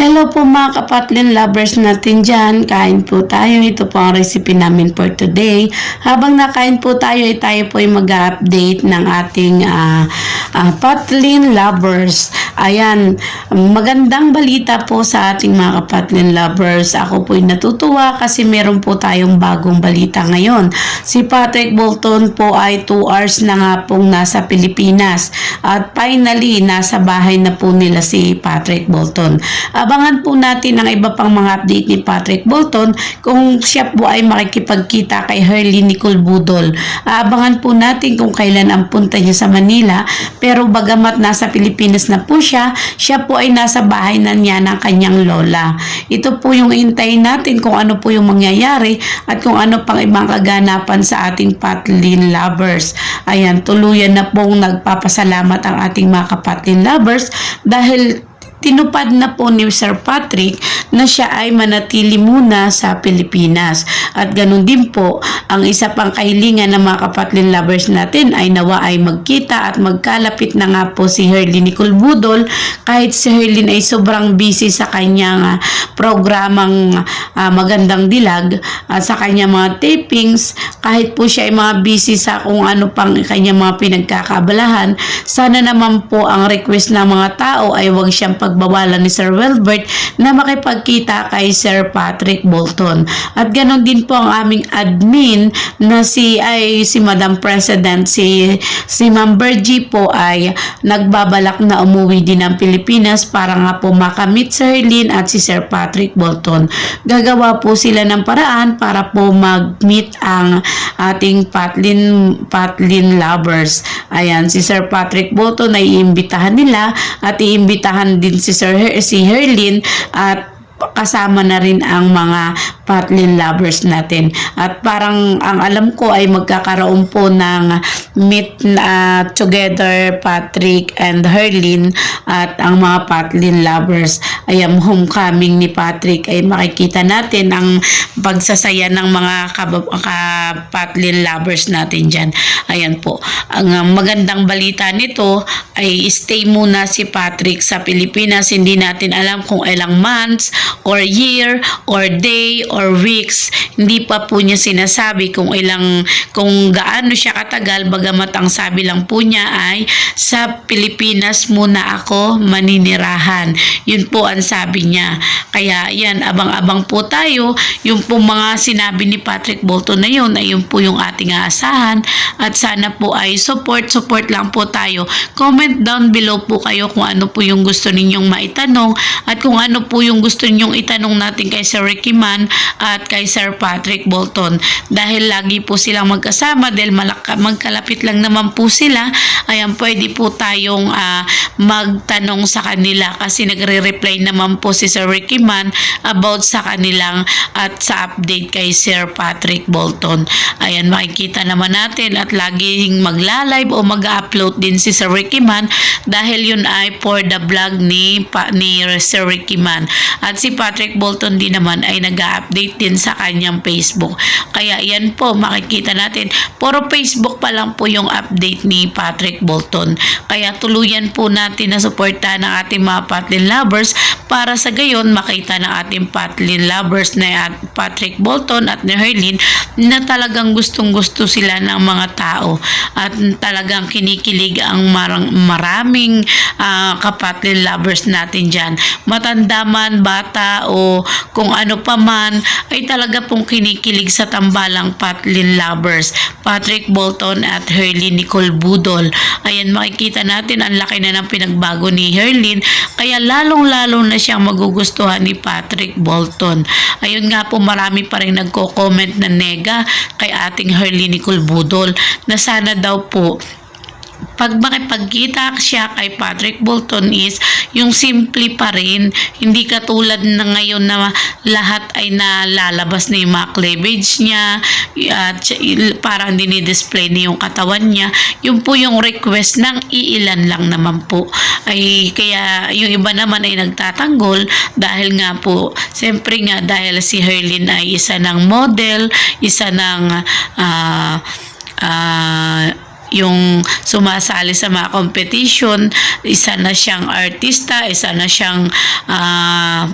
Hello po mga kapatlin lovers natin dyan. Kain po tayo. Ito po ang recipe namin for today. Habang nakain po tayo, ay tayo po ay mag-update ng ating ah, ah, patlin lovers. Ayan, magandang balita po sa ating mga kapatlin lovers. Ako po ay natutuwa kasi meron po tayong bagong balita ngayon. Si Patrick Bolton po ay 2 hours na nga pong nasa Pilipinas. At finally, nasa bahay na po nila si Patrick Bolton. Abangan po natin ang iba pang mga update ni Patrick Bolton kung siya po ay makikipagkita kay Hurley Nicole Budol. Abangan po natin kung kailan ang punta niya sa Manila pero bagamat nasa Pilipinas na po siya, siya po ay nasa bahay na niya ng kanyang lola. Ito po yung intayin natin kung ano po yung mangyayari at kung ano pang ibang kaganapan sa ating Patlin lovers. Ayan, tuluyan na pong nagpapasalamat ang ating mga kapatlin lovers dahil tinupad na po ni Sir Patrick na siya ay manatili muna sa Pilipinas. At ganun din po, ang isa pang kahilingan ng mga kapatlin lovers natin ay nawa ay magkita at magkalapit na nga po si Herlin Nicole Budol kahit si Herlin ay sobrang busy sa kanyang ah, programang ah, magandang dilag at sa kanyang mga tapings kahit po siya ay mga busy sa kung ano pang kanyang mga pinagkakabalahan sana naman po ang request ng mga tao ay wag siyang pagbawalan ni Sir Welbert na makipagkita kay Sir Patrick Bolton. At ganon din po ang aming admin na si ay si Madam President si si Ma'am Bergie po ay nagbabalak na umuwi din ng Pilipinas para nga po makamit si Herlin at si Sir Patrick Bolton. Gagawa po sila ng paraan para po mag-meet ang ating Patlin Patlin lovers. Ayan, si Sir Patrick Bolton ay iimbitahan nila at iimbitahan din si Sir si Herlin at kasama na rin ang mga Patlin lovers natin. At parang ang alam ko ay magkakaroon po ng meet na together Patrick and Herlin at ang mga Patlin lovers. Ay homecoming ni Patrick ay makikita natin ang pagsasaya ng mga ka-Patlin lovers natin dyan. Ayan po. Ang uh, magandang balita nito ay stay muna si Patrick sa Pilipinas. Hindi natin alam kung ilang months or year or day or weeks. Hindi pa po niya sinasabi kung ilang kung gaano siya katagal bagamat ang sabi lang po niya ay sa Pilipinas muna ako maninirahan. Yun po ang sabi niya. Kaya yan, abang-abang po tayo. Yung po mga sinabi ni Patrick Bolton na yun, ay yun po yung ating aasahan. At sana po ay support, support lang po tayo. Comment down below po kayo kung ano po yung gusto ninyong maitanong at kung ano po yung gusto ninyong itanong natin kay Sir Ricky Man at kay Sir Patrick Bolton. Dahil lagi po silang magkasama, dahil malaka, magkalapit lang naman po sila, ayan, pwede po tayong ah, magtanong sa kanila kasi nagre-reply naman po si Sir Ricky Man about sa kanilang at sa update kay Sir Patrick Bolton. Ayan, makikita naman natin at laging magla-live o mag-upload din si Sir Ricky Man dahil yun ay for the vlog ni, pa, ni Sir Ricky Man. At si Patrick Bolton din naman ay nag-update din sa kanyang Facebook. Kaya yan po, makikita natin. Puro Facebook pa lang po yung update ni Patrick Bolton. Kaya tuluyan po natin na suportahan ang ating mga Patlin lovers para sa gayon makita ng ating Patlin lovers na at Patrick Bolton at ni Herlin na talagang gustong gusto sila ng mga tao at talagang kinikilig ang marang, maraming ah, kapatlin lovers natin dyan. Matanda man, bata o kung ano pa man ay talaga pong kinikilig sa tambalang patlin lovers. Patrick Bolton at Herlin Nicole Budol. Ayan makikita natin ang laki na ng pinagbago ni Herlin kaya lalong-lalo na siyang magugustuhan ni Patrick Bolton. Ayun nga po marami pa rin nagko-comment na nega kay ating Herlin Nicole Budol na sana daw po pag makipagkita siya kay Patrick Bolton is yung simple pa rin, hindi katulad na ngayon na lahat ay nalalabas na yung mga cleavage niya at parang dinidisplay na yung katawan niya. Yun po yung request ng iilan lang naman po. Ay, kaya yung iba naman ay nagtatanggol dahil nga po, siyempre nga dahil si Herlin ay isa ng model, isa ng ah ah yung sumasali sa mga competition, isa na siyang artista, isa na siyang ah,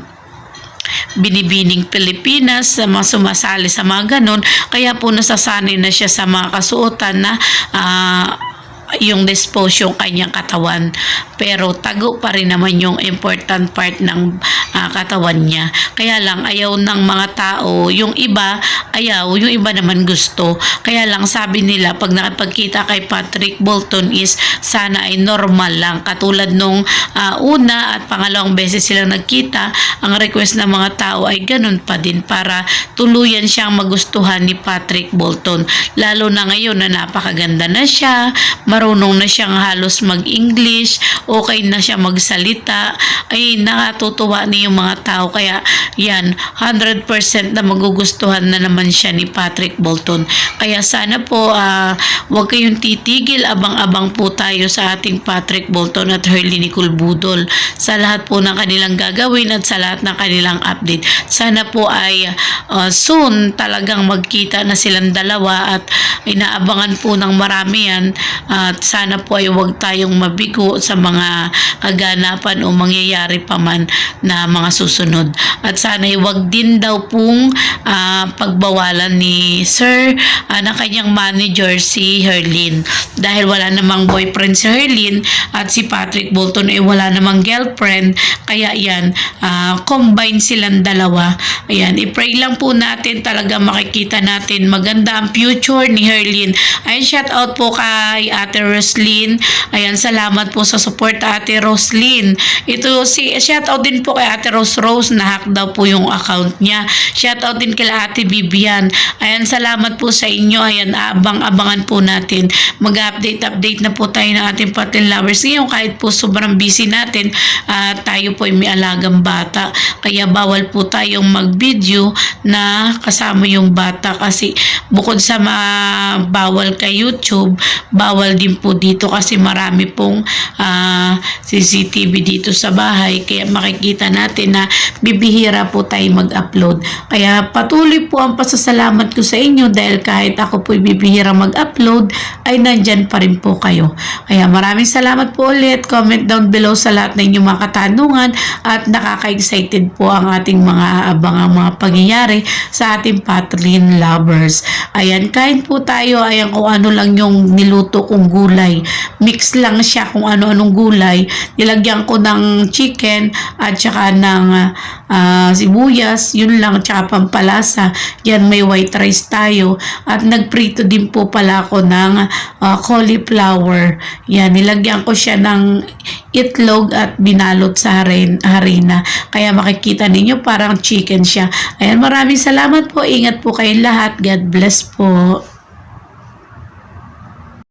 binibining Pilipinas, sa mga sumasali sa mga ganon. Kaya po nasasanay na siya sa mga kasuotan na ah, yung dispose yung kanyang katawan. Pero tago pa rin naman yung important part ng ah, katawan niya. Kaya lang ayaw ng mga tao, yung iba ayaw, yung iba naman gusto. Kaya lang sabi nila pag nakipagkita kay Patrick Bolton is sana ay normal lang. Katulad nung ah, una at pangalawang beses silang nagkita, ang request ng mga tao ay ganun pa din para tuluyan siyang magustuhan ni Patrick Bolton. Lalo na ngayon na napakaganda na siya, marunong na siyang halos mag-English, okay na siya magsalita, ay nakatutuwa ni yung mga tao. Kaya yan, 100% na magugustuhan na naman siya ni Patrick Bolton. Kaya sana po, ah, huwag kayong titigil, abang-abang po tayo sa ating Patrick Bolton at Hurley Nicole Budol sa lahat po ng kanilang gagawin at sa lahat ng kanilang update. Sana po ay ah, soon talagang magkita na silang dalawa at inaabangan po ng marami yan at sana po ay huwag tayong mabigo sa mga kaganapan o mangyayari pa man na mga susunod. At sana ay huwag din daw pong ah, pagbawalan ni Sir ah, ng kanyang manager si Herlin. Dahil wala namang boyfriend si Herlin at si Patrick Bolton ay wala namang girlfriend. Kaya yan, ah, combine silang dalawa. Ayan, i-pray lang po natin talaga makikita natin maganda ang future ni Herlin. Ayan, shout out po kay Ate Roslyn. Ayan, salamat po sa support Ate Roslyn. Ito si shout out din po kay Ate Rose Rose na hack daw po yung account niya. Shout out din kay Ate Vivian. Ayan, salamat po sa inyo. Ayan, abang-abangan po natin. Mag-update update na po tayo ng ating patin lovers. Ngayon kahit po sobrang busy natin, ah, tayo po ay may alagang bata. Kaya bawal po tayong mag-video na kasama yung bata kasi bukod sa ma- bawal kay YouTube, bawal din po dito kasi marami pong ah, CCTV dito sa bahay. Kaya makikita natin na bibihira po tayo mag-upload. Kaya patuloy po ang pasasalamat ko sa inyo dahil kahit ako po bibihira mag-upload, ay nandyan pa rin po kayo. Kaya maraming salamat po ulit. Comment down below sa lahat ng inyong mga katanungan at nakaka-excited po ang ating mga abangang mga pangyayari sa ating Patrin lovers. Ayan, kain po tayo. Ayan kung ano lang yung niluto kong gulay. Mix lang siya kung ano-anong gulay. Nilagyan ko ng chicken at saka ng ah, sibuyas. Yun lang, tsaka pampalasa. Yan, may white rice tayo. At nagprito din po pala ako ng ah, cauliflower. Yan, nilagyan ko siya ng itlog at binalot sa harin, harina. Kaya makikita ninyo parang chicken siya. Ayan, maraming salamat po. Ingat po kayong lahat. God bless po.